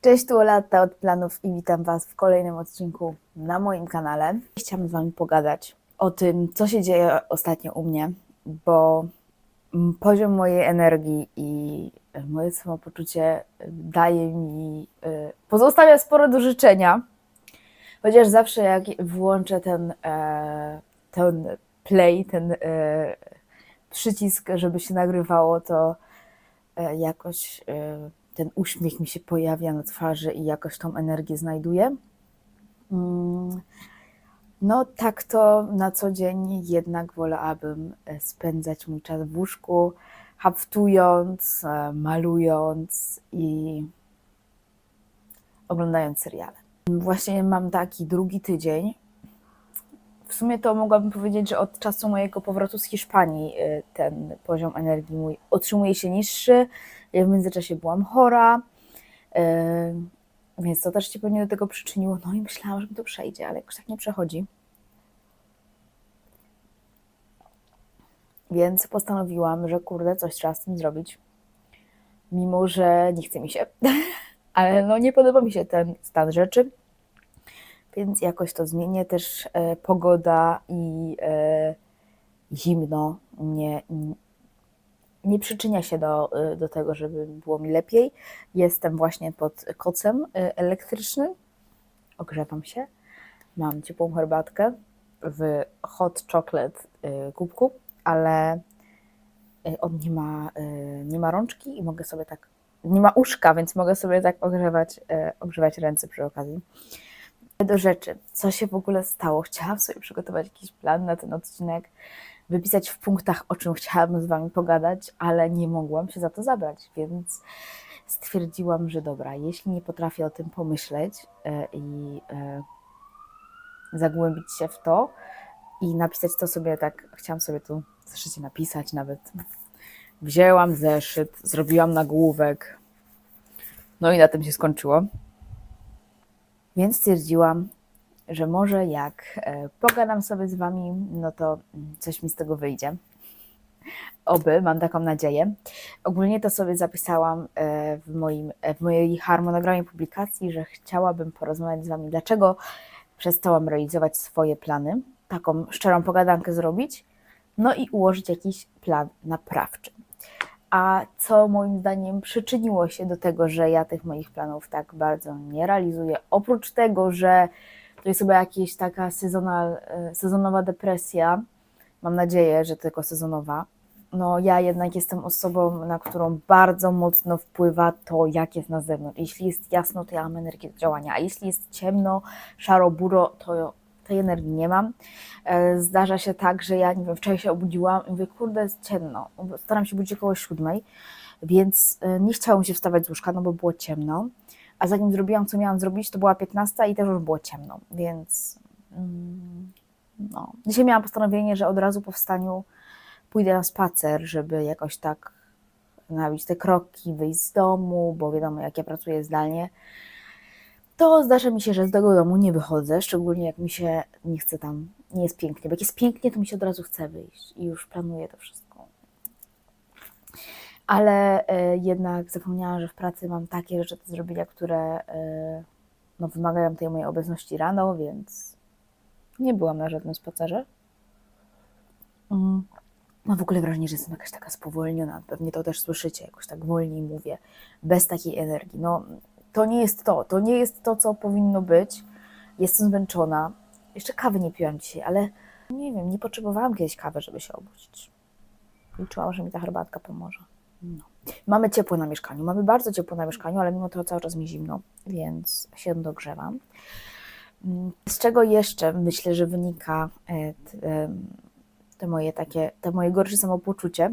Cześć, tu Olata od Planów i witam Was w kolejnym odcinku na moim kanale. Chciałam z Wami pogadać o tym, co się dzieje ostatnio u mnie, bo poziom mojej energii i e, moje samopoczucie e, daje mi, e, pozostawia sporo do życzenia, chociaż zawsze jak włączę ten, ten play, ten przycisk, żeby się nagrywało, to jakoś ten uśmiech mi się pojawia na twarzy i jakoś tą energię znajduję. Mm, No, tak to na co dzień jednak wolałabym e, spędzać mój czas w łóżku, haftując, e, malując i oglądając seriale. Właśnie mam taki drugi tydzień. W sumie to mogłabym powiedzieć, że od czasu mojego powrotu z Hiszpanii y, ten poziom energii mój otrzymuje się niższy. Ja w międzyczasie byłam chora, y, więc to też się pewnie do tego przyczyniło. No i myślałam, że mi to przejdzie, ale jakoś tak nie przechodzi. Więc postanowiłam, że kurde, coś trzeba z tym zrobić. Mimo, że nie chce mi się. Ale no nie podoba mi się ten stan rzeczy więc jakoś to zmienię. Też e, pogoda i e, zimno nie, nie przyczynia się do, e, do tego, żeby było mi lepiej. Jestem właśnie pod kocem e, elektrycznym, ogrzewam się, mam ciepłą herbatkę w hot chocolate e, kubku, ale on nie ma, nie ma rączki i mogę sobie tak, nie ma uszka, więc mogę sobie tak ogrzewać, ogrzewać ręce przy okazji do rzeczy, co się w ogóle stało. Chciałam sobie przygotować jakiś plan na ten odcinek, wypisać w punktach, o czym chciałabym z Wami pogadać, ale nie mogłam się za to zabrać, więc stwierdziłam, że dobra, jeśli nie potrafię o tym pomyśleć e, i e, zagłębić się w to i napisać to sobie tak, chciałam sobie tu w zeszycie napisać nawet. Wzięłam zeszyt, zrobiłam nagłówek, no i na tym się skończyło. Więc stwierdziłam, że może jak e, pogadam sobie z Wami, no to coś mi z tego wyjdzie. Oby, mam taką nadzieję. Ogólnie to sobie zapisałam e, w, moim, e, w mojej harmonogramie publikacji, że chciałabym porozmawiać z Wami, dlaczego przestałam realizować swoje plany, taką szczerą pogadankę zrobić, no i ułożyć jakiś plan naprawczy. A co moim zdaniem przyczyniło się do tego, że ja tych moich planów tak bardzo nie realizuję. Oprócz tego, że to jest chyba jakaś taka sezonal, e, sezonowa depresja, mam nadzieję, że tylko sezonowa. No, ja jednak jestem osobą, na którą bardzo mocno wpływa to, jak jest na zewnątrz. Jeśli jest jasno, to ja mam energię do działania, a jeśli jest ciemno, szaro, buro, to tej energii nie mam. E, Zdarza się tak, że ja, nie wiem, wczoraj się obudziłam i mówię, kurde, jest ciemno. Staram się budzić około siódmej, więc e, nie chciało mi się wstawać z łóżka, no bo było ciemno. A zanim zrobiłam, co miałam zrobić, to była 15 i też już było ciemno, więc mm, no. Dzisiaj miałam postanowienie, że od razu po wstaniu pójdę na spacer, żeby jakoś tak nabić te kroki, wyjść z domu, bo wiadomo, jak ja pracuję zdalnie, to zdarza mi się, że z tego domu nie wychodzę, szczególnie jak mi się nie chce tam, nie jest pięknie. Bo jak jest pięknie, to mi się od razu chce wyjść i już planuję to wszystko. Ale e, jednak zapomniałam, że w pracy mam takie rzeczy do zrobienia, które e, no, wymagają tej mojej obecności rano, więc nie byłam na żadnym spacerze. Mm. Mam w ogóle wrażenie, że jestem jakaś taka spowolniona. Pewnie to też słyszycie, jakoś tak wolniej mówię, bez takiej energii. No, to nie jest to, to nie jest to, co powinno być. Jestem zmęczona. Jeszcze kawy nie piłam dzisiaj, ale nie wiem, nie potrzebowałam kiedyś kawy, żeby się obudzić. Liczyłam, że mi ta herbatka pomoże. No. Mamy ciepło na mieszkaniu, mamy bardzo ciepło na mieszkaniu, ale mimo to cały czas mi zimno, więc się dogrzewam. Mm, Z czego jeszcze myślę, że wynika e, te moje takie, te moje gorsze samopoczucie?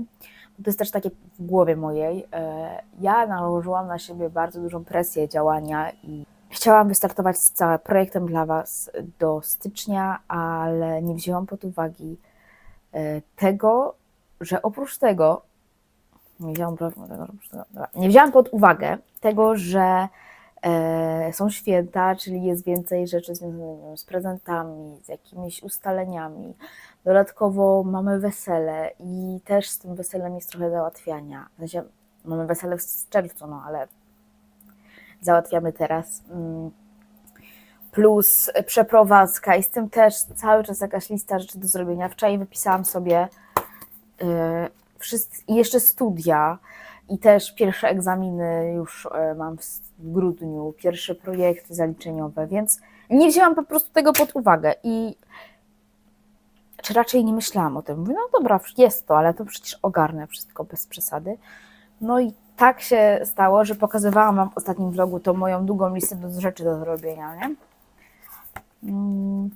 to jest też takie w głowie mojej. E, Ja nałożyłam na siebie bardzo dużą presję działania i chciałam wystartować z całym projektem dla Was do stycznia, ale nie wzięłam pod uwagę e, tego, że oprócz tego, nie wzięłam, dobra, nie wzięłam pod uwagę tego, że e, są święta, czyli jest więcej rzeczy związanych z prezentami, z jakimiś ustaleniami. Dodatkowo mamy wesele i też z tym weselem jest trochę załatwiania. W sensie mamy wesele w czerwcu, no ale załatwiamy teraz. Mm, Plus przeprowadzka i z tym też cały czas jakaś lista rzeczy do zrobienia. Wczoraj wypisałam sobie yy, wszyscy, jeszcze studia i też pierwsze egzaminy już e, mam w grudniu, pierwsze projekty zaliczeniowe, więc nie wzięłam po prostu tego pod uwagę i czy raczej nie myślałam o tym. Mówię, no dobra, jest to, ale to przecież ogarnę wszystko bez przesady. No i tak się stało, że pokazywałam Wam w ostatnim vlogu tą moją długą listę do rzeczy do zrobienia, nie? Mm,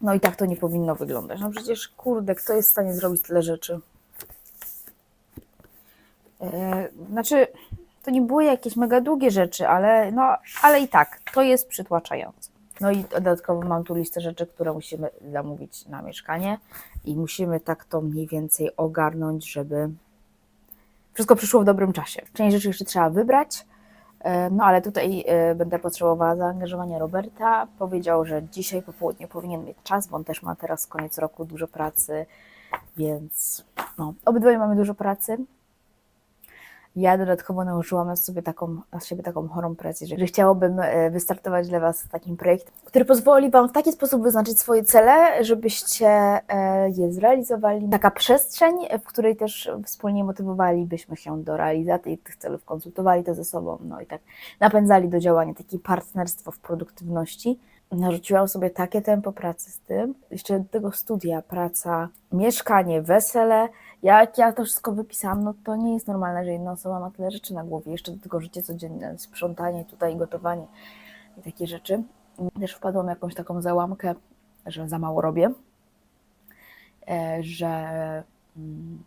No i tak to nie powinno wyglądać. No przecież, kurde, kto jest w stanie zrobić tyle rzeczy? E, Znaczy, to nie były jakieś mega długie rzeczy, ale, no, ale i tak, to jest przytłaczające. No i dodatkowo mam tu listę rzeczy, które musimy zamówić na mieszkanie i musimy tak to mniej więcej ogarnąć, żeby wszystko przyszło w dobrym czasie. Część rzeczy jeszcze trzeba wybrać, e, no ale tutaj e, będę potrzebowała zaangażowania Roberta. Powiedział, że dzisiaj po południu powinien mieć czas, bo on też ma teraz koniec roku dużo pracy, więc no, obydwoje mamy dużo pracy. Ja dodatkowo nałożyłam na sobie taką, na siebie taką chorą presję, że że chciałabym e, wystartować dla Was takim projektem, który pozwoli Wam w taki sposób wyznaczyć swoje cele, żebyście e, je zrealizowali. Taka przestrzeń, w której też wspólnie motywowalibyśmy się do realizacji tych celów, konsultowali to ze sobą, no i tak napędzali do działania, takie partnerstwo w produktywności. Narzuciłam sobie takie tempo pracy z tym, jeszcze do tego studia, praca, mieszkanie, wesele, jak ja to wszystko wypisałam, no to nie jest normalne, że jedna osoba ma tyle rzeczy na głowie. Jeszcze do tego życie codzienne, sprzątanie tutaj, gotowanie i takie rzeczy. Też wpadłam w jakąś taką załamkę, że za mało robię, e, że mm,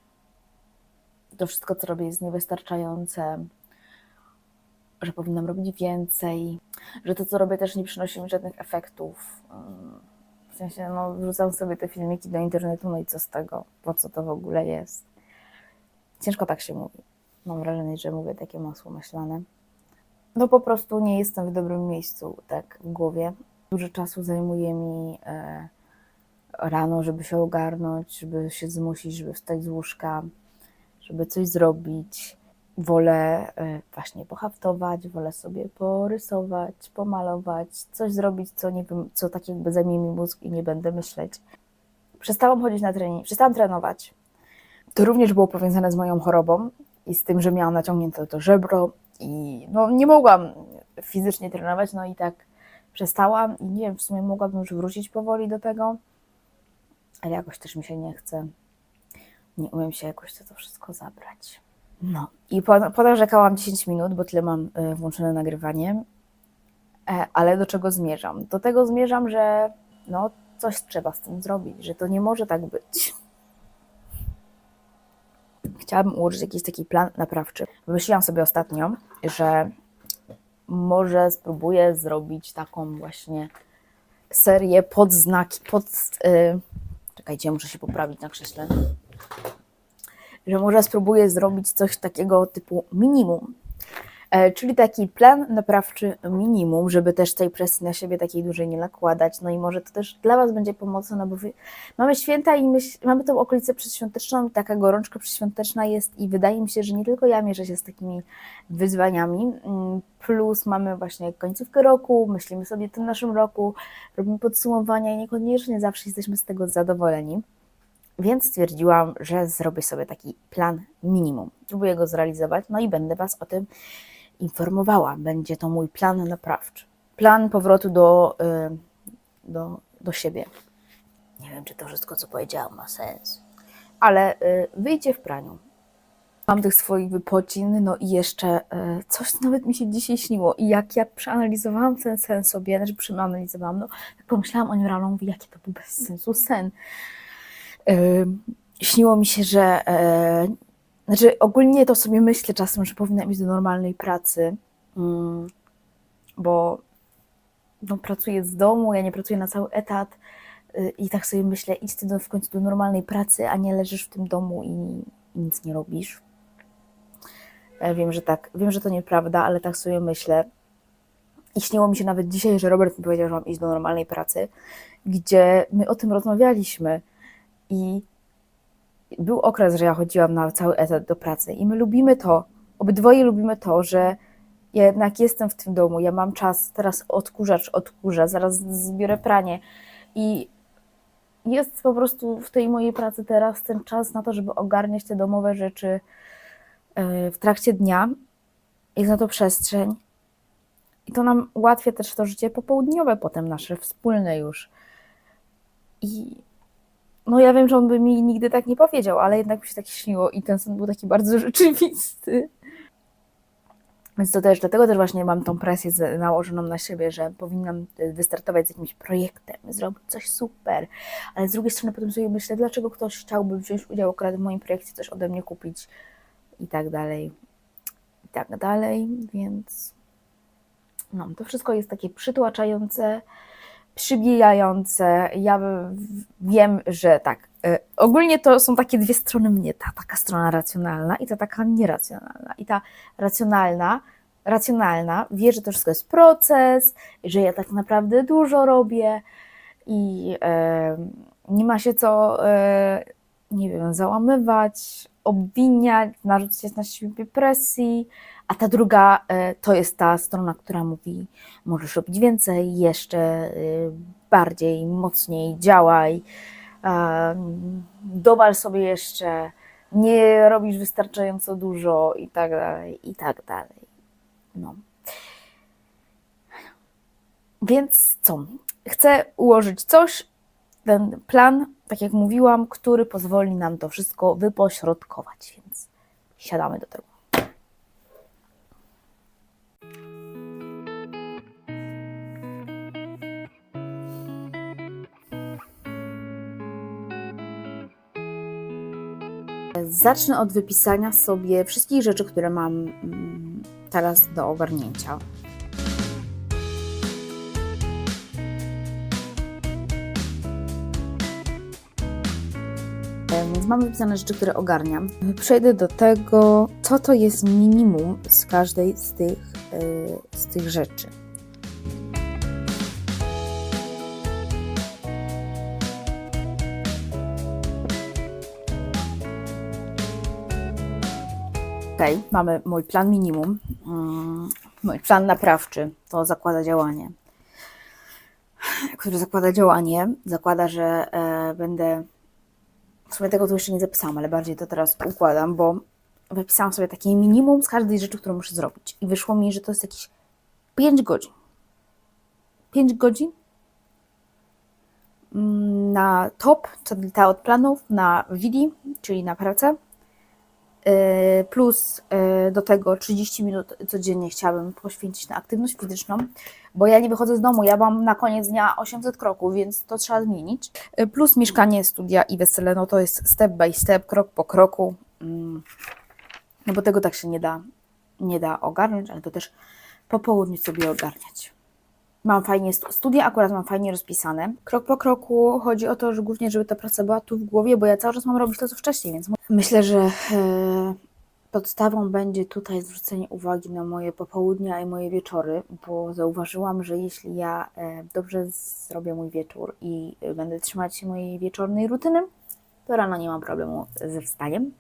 to wszystko, co robię, jest niewystarczające, że powinnam robić więcej, że to, co robię, też nie przynosi mi żadnych efektów. W sensie, no, wrzucam sobie te filmiki do internetu, no i co z tego? Po co to w ogóle jest? Ciężko tak się mówi. Mam wrażenie, że mówię takie masło myślane. No po prostu nie jestem w dobrym miejscu, tak, w głowie. Dużo czasu zajmuje mi e, rano, żeby się ogarnąć, żeby się zmusić, żeby wstać z łóżka, żeby coś zrobić. Wolę e, właśnie pohaftować, wolę sobie porysować, pomalować, coś zrobić, co, nie wiem, co tak jakby zajmie mi mózg i nie będę myśleć. Przestałam chodzić na trening, przestałam trenować. To również było powiązane z moją chorobą i z tym, że miałam naciągnięte to żebro i no, nie mogłam fizycznie trenować, no i tak przestałam i nie wiem, w sumie mogłabym już wrócić powoli do tego, ale jakoś też mi się nie chce. Nie umiem się jakoś za to wszystko zabrać. No i po- ponarzekałam 10 minut, bo tyle mam y, włączone nagrywanie, E, ale do czego zmierzam? Do tego zmierzam, że no, coś trzeba z tym zrobić, że to nie może tak być. Chciałabym ułożyć jakiś taki plan naprawczy. Wymyśliłam sobie ostatnio, że może spróbuję zrobić taką właśnie serię pod znaki, pod... y, czekajcie, muszę się poprawić na krześle. Że może spróbuję zrobić coś takiego typu minimum. E, Czyli taki plan naprawczy minimum, żeby też tej presji na siebie takiej dużej nie nakładać. No i może to też dla Was będzie pomocne, no bo mamy święta i myśl, mamy tą okolicę przedświąteczną taka gorączka przedświąteczna jest i wydaje mi się, że nie tylko ja mierzę się z takimi wyzwaniami, mm, plus mamy właśnie końcówkę roku, myślimy sobie o tym naszym roku, robimy podsumowania i niekoniecznie zawsze jesteśmy z tego zadowoleni. Więc stwierdziłam, że zrobię sobie taki plan minimum. Próbuję go zrealizować, no i będę Was o tym informowała. Będzie to mój plan naprawczy. Plan powrotu do, y, do, do siebie. Nie wiem, czy to wszystko, co powiedziałam, ma sens, ale y, wyjdzie w praniu. Mam tych swoich wypocin, no i jeszcze y, coś nawet mi się dzisiaj śniło. I jak ja przeanalizowałam ten sen sobie, znaczy przeanalizowałam, no tak pomyślałam o nim rano, mówię, jaki to był bez sensu sen. Śniło mi się, że y, znaczy, ogólnie to sobie myślę czasem, że powinnam iść do normalnej pracy, mm, bo no, pracuję z domu, ja nie pracuję na cały etat y, i tak sobie myślę, idź ty do, w końcu do normalnej pracy, a nie leżysz w tym domu i, i nic nie robisz. Ja wiem, że tak, wiem, że to nieprawda, ale tak sobie myślę. I śniło mi się nawet dzisiaj, że Robert mi powiedział, że mam iść do normalnej pracy, gdzie my o tym rozmawialiśmy i był okres, że ja chodziłam na cały etat do pracy i my lubimy to, obydwoje lubimy to, że Ja jednak jestem w tym domu, ja mam czas, teraz odkurzacz odkurza, zaraz zbiorę pranie i jest po prostu w tej mojej pracy teraz ten czas na to, żeby ogarniać te domowe rzeczy e, w trakcie dnia. Jest na to przestrzeń. I to nam ułatwia też to życie popołudniowe, potem nasze wspólne już. I no ja wiem, że on by mi nigdy tak nie powiedział, ale jednak mi się tak śniło i ten sen był taki bardzo rzeczywisty. Więc to też, dlatego też właśnie mam tą presję nałożoną na siebie, że powinnam y, wystartować z jakimś projektem, zrobić coś super, ale z drugiej strony potem sobie myślę, dlaczego ktoś chciałby wziąć udział akurat w moim projekcie, coś ode mnie kupić i tak dalej, i tak dalej, więc no, to wszystko jest takie przytłaczające, przybijające. Ja wiem, że tak. y, Ogólnie to są takie dwie strony mnie, ta taka strona racjonalna i ta taka nieracjonalna. I ta racjonalna, racjonalna wie, że to wszystko jest proces, że ja tak naprawdę dużo robię i e, nie ma się co, e, nie wiem, załamywać, obwiniać, narzucać na siebie presji. A ta druga e, to jest ta strona, która mówi, możesz robić więcej, jeszcze y, bardziej, mocniej, działaj, dowal sobie jeszcze, nie robisz wystarczająco dużo i tak dalej, i tak dalej. No. Więc co? Chcę ułożyć coś, ten plan, tak jak mówiłam, który pozwoli nam to wszystko wypośrodkować, więc siadamy do tego. Zacznę od wypisania sobie wszystkich rzeczy, które mam mm, teraz do ogarnięcia. Mam wypisane rzeczy, które ogarniam. Przejdę do tego, co to jest minimum z każdej z tych, e, z tych rzeczy. Okej, mamy mój plan minimum. Mm, Mój plan naprawczy to zakłada działanie. Który zakłada działanie, zakłada, że e, będę. W sumie tego tu jeszcze nie zapisałam, ale bardziej to teraz układam, bo wypisałam sobie takie minimum z każdej rzeczy, którą muszę zrobić. I wyszło mi, że to jest jakieś 5 godzin. 5 godzin mm, na top, czyli ta od planów, na WIDI, czyli na pracę, Yy, plus yy, do tego 30 minut codziennie chciałabym poświęcić na aktywność fizyczną, bo ja nie wychodzę z domu, ja mam na koniec dnia 800 kroków, więc to trzeba zmienić. Yy, Plus mieszkanie, studia i wesele, no to jest step by step, krok po kroku, Mm, no bo tego tak się nie da, nie da ogarnąć, ale to też po południu sobie ogarniać. Mam fajnie, stu- studia akurat mam fajnie rozpisane. Krok po kroku chodzi o to, że głównie, żeby ta praca była tu w głowie, bo ja cały czas mam robić to, co wcześniej, więc myślę, że e, podstawą będzie tutaj zwrócenie uwagi na moje popołudnia i moje wieczory, bo zauważyłam, że jeśli ja e, dobrze zrobię mój wieczór i e, będę trzymać się mojej wieczornej rutyny, to rano nie mam problemu ze wstaniem.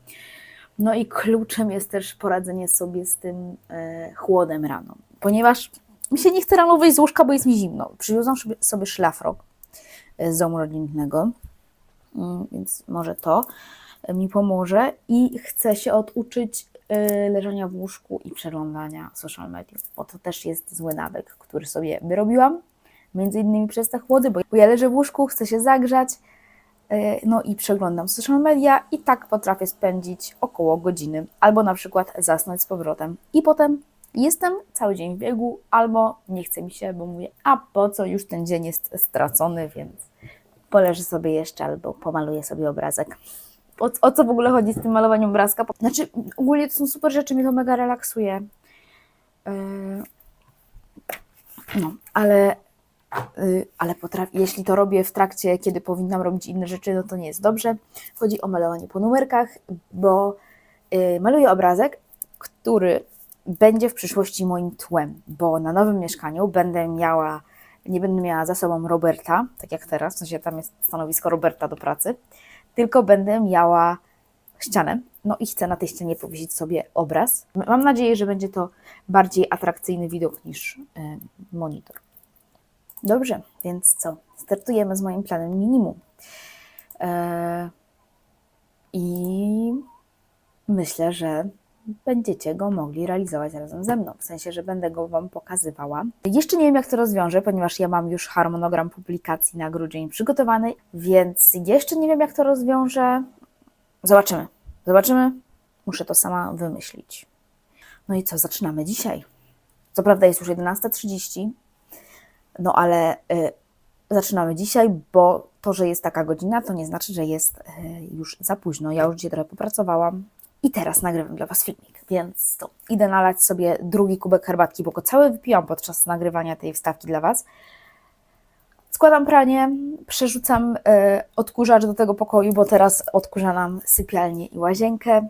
No i kluczem jest też poradzenie sobie z tym e, chłodem rano, ponieważ mi się nie chce rano wyjść z łóżka, bo jest mi zimno. Przywiozłam sobie, szlafrok z domu rodzinnego, Mm, więc może to mi pomoże i chcę się oduczyć e, leżenia w łóżku i przeglądania social mediów, bo to też jest zły nawyk, który sobie wyrobiłam, między innymi przez te chłody, bo ja leżę w łóżku, chcę się zagrzać, e, no i przeglądam social media i tak potrafię spędzić około godziny, albo na przykład zasnąć z powrotem i potem jestem cały dzień w biegu, albo nie chce mi się, bo mówię, a po co, już ten dzień jest stracony, więc poleżę sobie jeszcze albo pomaluję sobie obrazek. O, o co w ogóle chodzi z tym malowaniem obrazka? Znaczy, ogólnie to są super rzeczy, mnie to mega relaksuje. Yy, No, ale, yy, ale potrafię, jeśli to robię w trakcie, kiedy powinnam robić inne rzeczy, no to nie jest dobrze. Chodzi o malowanie po numerkach, bo yy, maluję obrazek, który będzie w przyszłości moim tłem, bo na nowym mieszkaniu będę miała, nie będę miała za sobą Roberta, tak jak teraz, w sensie tam jest stanowisko Roberta do pracy, tylko będę miała ścianę. No i chcę na tej ścianie powiesić sobie obraz. Mam nadzieję, że będzie to bardziej atrakcyjny widok niż e, monitor. Dobrze, więc co? Startujemy z moim planem minimum. E, I myślę, że będziecie go mogli realizować razem ze mną. W sensie, że będę go Wam pokazywała. Jeszcze nie wiem, jak to rozwiążę, ponieważ ja mam już harmonogram publikacji na grudzień przygotowany, więc jeszcze nie wiem, jak to rozwiążę. Zobaczymy. Zobaczymy. Muszę to sama wymyślić. No i co, zaczynamy dzisiaj. Co prawda jest już 11.30, no ale y, zaczynamy dzisiaj, bo to, że jest taka godzina, to nie znaczy, że jest y, już za późno. Ja już dzisiaj trochę popracowałam i teraz nagrywam dla Was filmik, więc to idę nalać sobie drugi kubek herbatki, bo go cały wypiłam podczas nagrywania tej wstawki dla Was. Składam pranie, przerzucam y, odkurzacz do tego pokoju, bo teraz odkurza nam sypialnię i łazienkę.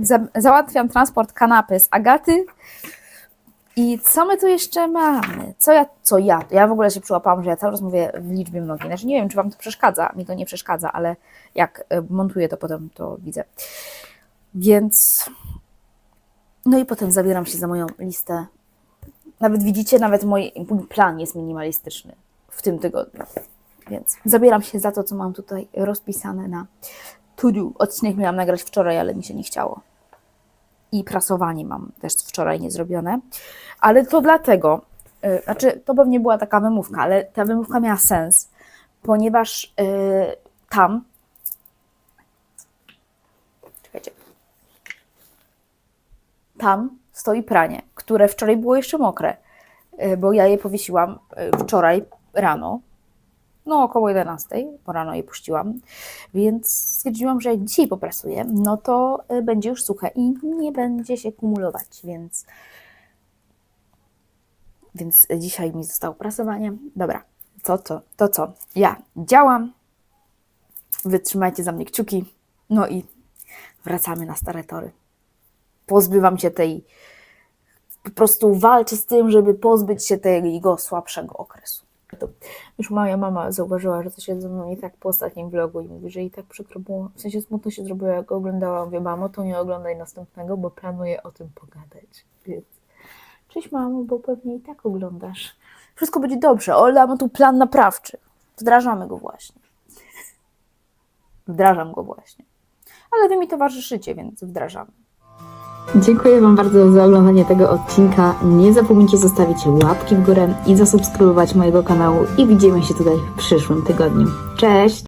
Za, załatwiam transport kanapy z Agaty. I co my tu jeszcze mamy? Co ja, co ja? Ja w ogóle się przyłapałam, że ja cały czas mówię w liczbie mnogiej. Znaczy nie wiem, czy Wam to przeszkadza. Mi to nie przeszkadza, ale jak y, montuję to potem, to widzę. Więc... No i potem zabieram się za moją listę. Nawet widzicie, nawet mój plan jest minimalistyczny w tym tygodniu. Więc zabieram się za to, co mam tutaj rozpisane na to do. Odcinek miałam nagrać wczoraj, ale mi się nie chciało. I prasowanie mam też wczoraj nie zrobione. Ale to dlatego, y, znaczy to pewnie była taka wymówka, ale ta wymówka miała sens, ponieważ y, tam. Tam stoi pranie, które wczoraj było jeszcze mokre, y, bo ja je powiesiłam y, wczoraj rano, no około 11, bo rano je puściłam, więc stwierdziłam, że jak dzisiaj poprasuję, no to y, będzie już suche i nie będzie się kumulować, więc, więc dzisiaj mi zostało prasowanie. Dobra, to co, to co, ja działam, wytrzymajcie za mnie kciuki, no i wracamy na stare tory. Pozbywam się tej, po prostu walczę z tym, żeby pozbyć się tego słabszego okresu. Już moja mama zauważyła, że coś jest ze mną nie tak po ostatnim vlogu i mówi, że jej tak przykro było, w sensie smutno się zrobiło, jak oglądałam. Mówię, mamo, to nie oglądaj następnego, bo planuję o tym pogadać. Więc cześć mamo, bo pewnie i tak oglądasz. Wszystko będzie dobrze. Ola ma tu plan naprawczy. Wdrażamy go właśnie. Wdrażam go właśnie. Ale wy mi towarzyszycie, więc wdrażamy. Dziękuję Wam bardzo za oglądanie tego odcinka. Nie zapomnijcie zostawić łapki w górę i zasubskrybować mojego kanału. I widzimy się tutaj w przyszłym tygodniu. Cześć!